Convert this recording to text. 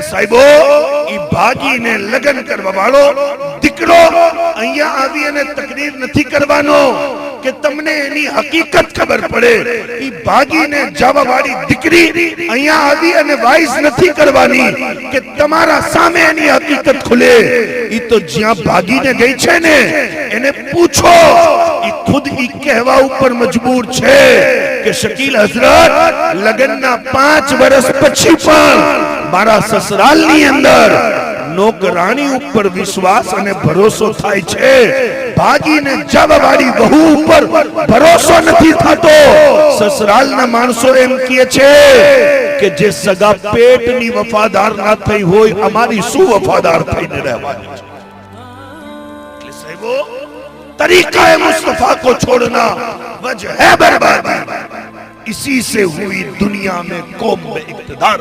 પણ સાહેબો, ઈ ભાગીને લગ્ન કરવા વાળો દીકરો અહીંયા આવી અને તકરીર નથી કરવાનો કે તમને એની હકીકત ખબર પડે. ઈ ભાગીને જવા વાળી દીકરી અહીંયા આવી અને વાઇસ નથી કરવાની કે તમારા સામે એની હકીકત ખુલે. ઈ તો જ્યાં ભાગીને ગઈ છે ને, એને પૂછો કહેવા ઉપર મજબૂર છે કે શકીલ હઝરત લગ્નના પાંચ વર્ષ પછી પણ મારા સસરાલની અંદર નોકરાણી ઉપર વિશ્વાસ અને ભરોસો થાય છે. ભાગીને જવાવાળી વહુ ઉપર ભરોસો નથી થતો. સસરાલના માણસો એમ કહે છે કે જે સગા પેટની વફાદાર ના થઈ હોય, અમારી શું વફાદાર થઈને રહેવાની છે? એટલે સાહેબો तरीका है मुस्तफा को छोड़ना वजह है बर्बादी इसी से हुई दुनिया में कौम में इकतदार